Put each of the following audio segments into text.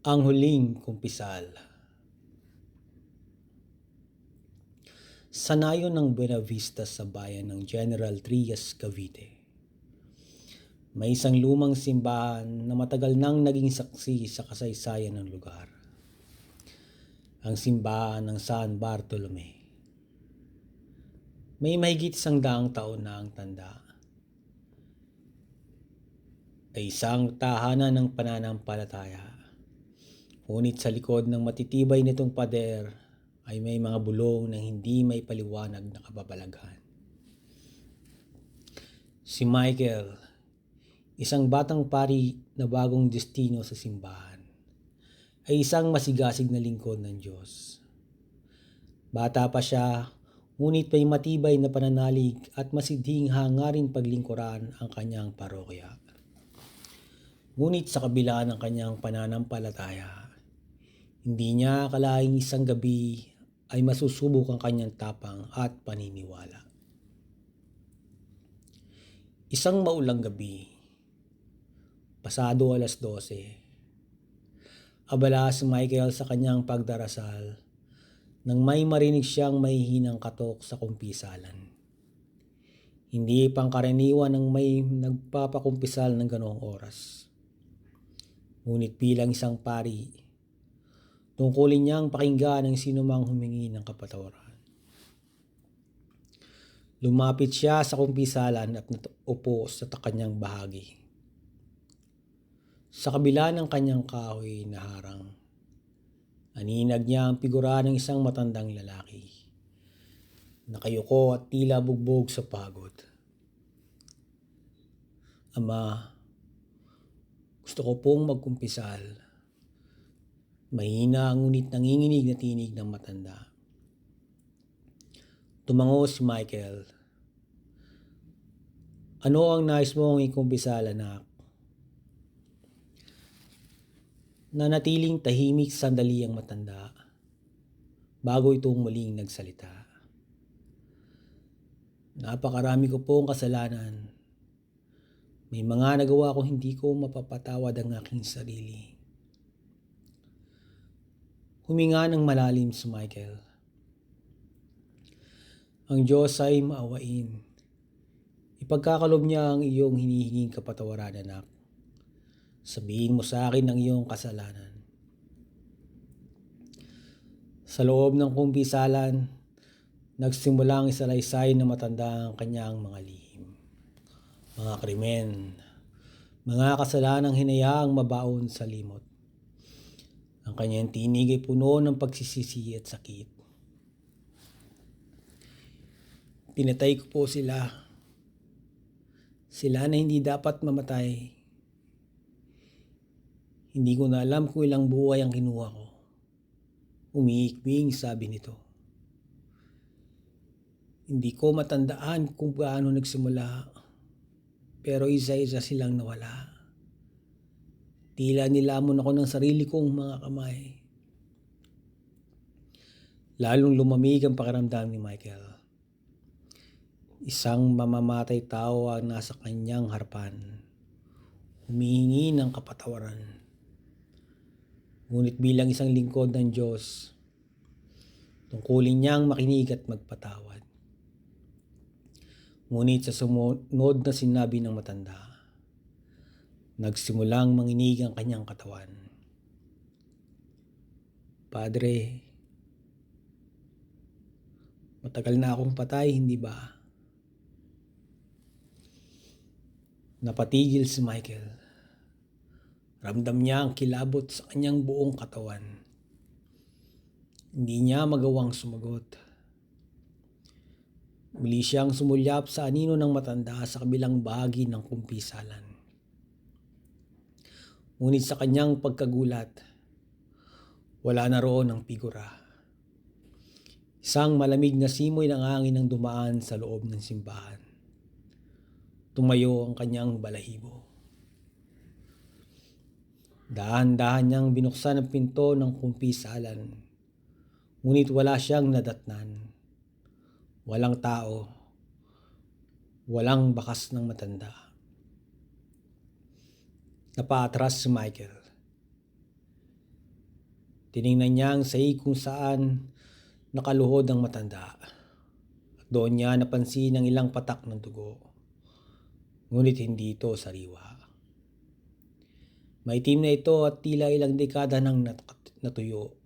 Ang huling kumpisal. Sanayon ng Buena Vista sa bayan ng General Trias, Cavite. May isang lumang simbahan na matagal nang naging saksi sa kasaysayan ng lugar. Ang simbahan ng San Bartolome. May mahigit isang daang taon na ang tanda. Ay isang tahanan ng pananampalataya. Ngunit sa likod ng matitibay nitong pader ay may mga bulong na hindi may paliwanag na kababalaghan. Si Michael, isang batang pari na bagong destino sa simbahan, ay isang masigasig na lingkod ng Diyos. Bata pa siya, ngunit may matibay na pananalig at masidhing hangarin paglingkuran ang kanyang parokya. Ngunit sa kabila ng kanyang pananampalataya, hindi niya akalaing isang gabi ay masusubok ang kanyang tapang at paniniwala. Isang maulang gabi, pasado alas 12, abala si Michael sa kanyang pagdarasal nang may marinig siyang may hinang katok sa kumpisalan. Hindi pangkaraniwan ng may nagpapakumpisal ng ganoong oras. Ngunit bilang isang pari, tungkulin niyang pakinggan ang sinumang humingi ng kapatawaran. Lumapit siya sa kumpisalan at upo sa kanyang bahagi. Sa kabila ng kanyang kahoy na harang, aninag niya ang figura ng isang matandang lalaki. Nakayuko at tila bugbog sa pagod. Ama, gusto ko pong magkumpisal. Mahina ngunit nanginginig na tinig ng matanda. Tumango si Michael. Ano ang nais mong ikumpisal, anak? Nanatiling tahimik sandali ang matanda bago itong muling nagsalita. Napakarami ko pong kasalanan. May mga nagawa ko hindi ko mapapatawad ang aking sarili. Huminga ng malalim si Michael. Ang Diyos ay maawain. Ipagkakalob niya ang iyong hinihinging kapatawaran, anak. Sabihin mo sa akin ang iyong kasalanan. Sa loob ng kumpisalan, nagsimula ang isalaysay na matanda ang kanyang mga lihim. Mga krimen, mga kasalanang hinayaang mabaon sa limot. Ang kanyang tinig ay puno ng pagsisisi at sakit. Pinatay ko po sila. Sila na hindi dapat mamatay. Hindi ko na alam kung ilang buhay ang kinuha ko. Umiikbing sabi nito. Hindi ko matandaan kung paano nagsimula, pero isa-isa silang nawala. Tila nilamon ako ng sarili kong mga kamay. Lalong lumamig ang pakiramdam ni Michael. Isang mamamatay tao ang nasa kanyang harapan. Humihingi ng kapatawaran. Ngunit bilang isang lingkod ng Diyos, tungkulin niyang makinig at magpatawad. Ngunit sa sumunod na sinabi ng matanda, nagsimulang manginig ang kanyang katawan. Padre, matagal na akong patay, hindi ba? Napatigil si Michael. Ramdam niya ang kilabot sa kanyang buong katawan. Hindi niya magawang sumagot. Muli siyang sumulyap sa anino ng matanda sa kabilang bahagi ng kumpisalan. Ngunit sa kanyang pagkagulat, wala na roon ang figura. Isang malamig na simoy ng hangin ang dumaan sa loob ng simbahan. Tumayo ang kanyang balahibo. Dahan-dahan niyang binuksan ang pinto ng kumpisalan. Ngunit wala siyang nadatnan. Walang tao. Walang bakas ng matanda. Napaatras si Michael. Tiningnan niya ang sahig kung saan nakaluhod ang matanda. At doon niya napansin ang ilang patak ng dugo. Ngunit hindi ito sariwa. Maitim na ito at tila ilang dekada nang nat- natuyo.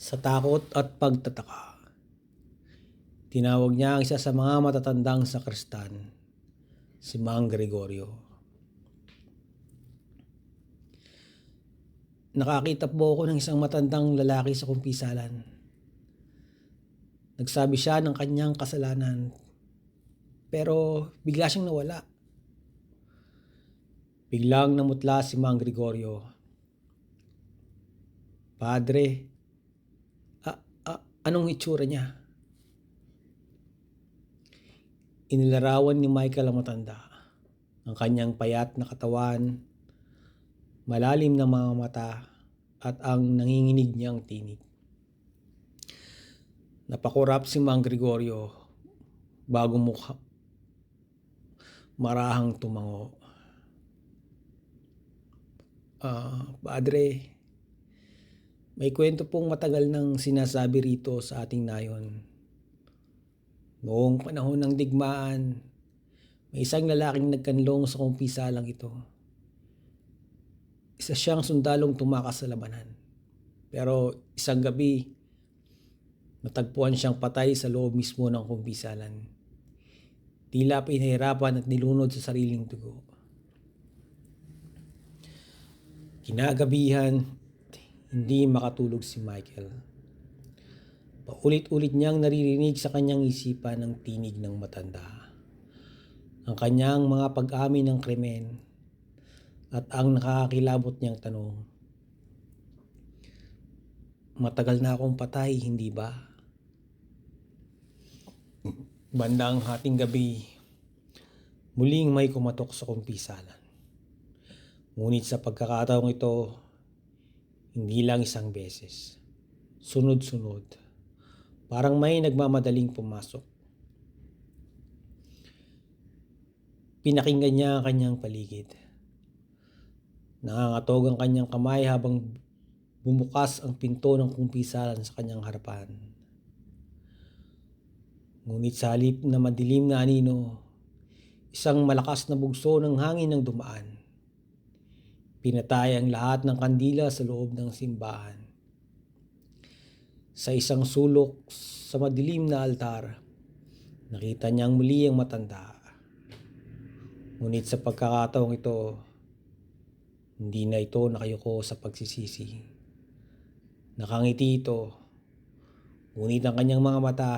Sa takot at pagtataka, tinawag niya ang isa sa mga matatandang sakristan, si Mang Gregorio. Nakakita po ako ng isang matandang lalaki sa kumpisalan. Nagsabi siya ng kanyang kasalanan, pero bigla siyang nawala. Biglang namutla si Mang Gregorio. Padre, a- a- anong itsura niya? Inilarawan ni Michael ang matanda. Ang kanyang payat na katawan, malalim na mga mata, at ang nanginginig niyang tinig. Napakurap si Mang Gregorio bago mukha marahang tumango. Ah, padre, may kwento pong matagal nang sinasabi rito sa ating nayon. Noong panahon ng digmaan, may isang lalaking nagkanlong sa kumpisalang ito. Isa siyang sundalong tumakas sa labanan. Pero isang gabi, natagpuan siyang patay sa loob mismo ng kumpisalan. Tila pinahirapan at nilunod sa sariling dugo. Kinagabihan, hindi makatulog si Michael. Paulit-ulit niyang naririnig sa kanyang isipan ang tinig ng matanda. Ang kanyang mga pag-amin ng krimen at ang nakakakilabot niyang tanong. Matagal na akong patay, hindi ba? Bandang hating gabi, muling may kumatok sa kumpisalan. Ngunit sa pagkakataong ito, hindi lang isang beses. Sunod-sunod. Parang may nagmamadaling pumasok. Pinakinggan niya ang kanyang paligid. Nangangatog ang kanyang kamay habang bumukas ang pinto ng kumpisalan sa kanyang harapan. Ngunit sa halip na madilim na anino, isang malakas na bugso ng hangin ang dumaan. Pinatay ang lahat ng kandila sa loob ng simbahan. Sa isang sulok sa madilim na altar, nakita niyang muli ang matanda. Ngunit sa pagkakataong ito, hindi na ito nakayuko sa pagsisisi. Nakangiti ito, ngunit ang kanyang mga mata,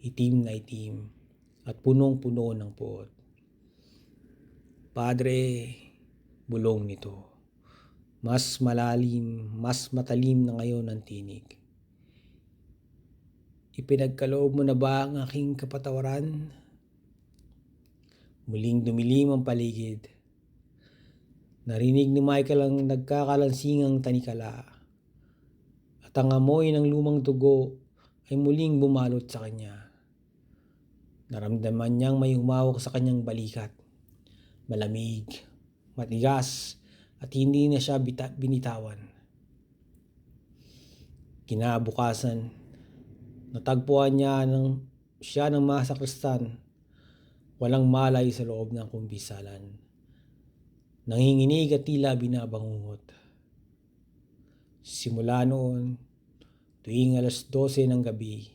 itim na itim at punong-puno ng puot. Padre, bulong nito. Mas malalim, mas matalim na ngayon ang tinig. Ipinagkaloob mo na ba ang aking kapatawaran? Muling dumilim ang paligid. Narinig ni Michael ang nagkakalansingang tanikala. At ang amoy ng lumang dugo ay muling bumalot sa kanya. Naramdaman niyang may humawak sa kanyang balikat. Malamig, matigas, at hindi na siya binitawan. Kinabukasan, natagpuan niya ng siya ng mga sakristan. Walang malay sa loob ng kumbisalan. Nanginginig at tila binabangungot. Simula noon, tuwing alas 12 ng gabi,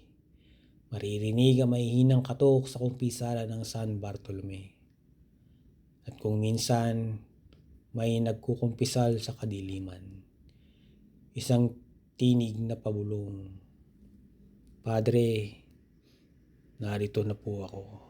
maririnig ang mahihinang katok sa kumpisala ng San Bartolome. At kung minsan may nagkukumpisal sa kadiliman, isang tinig na pabulong, Padre, narito na po ako.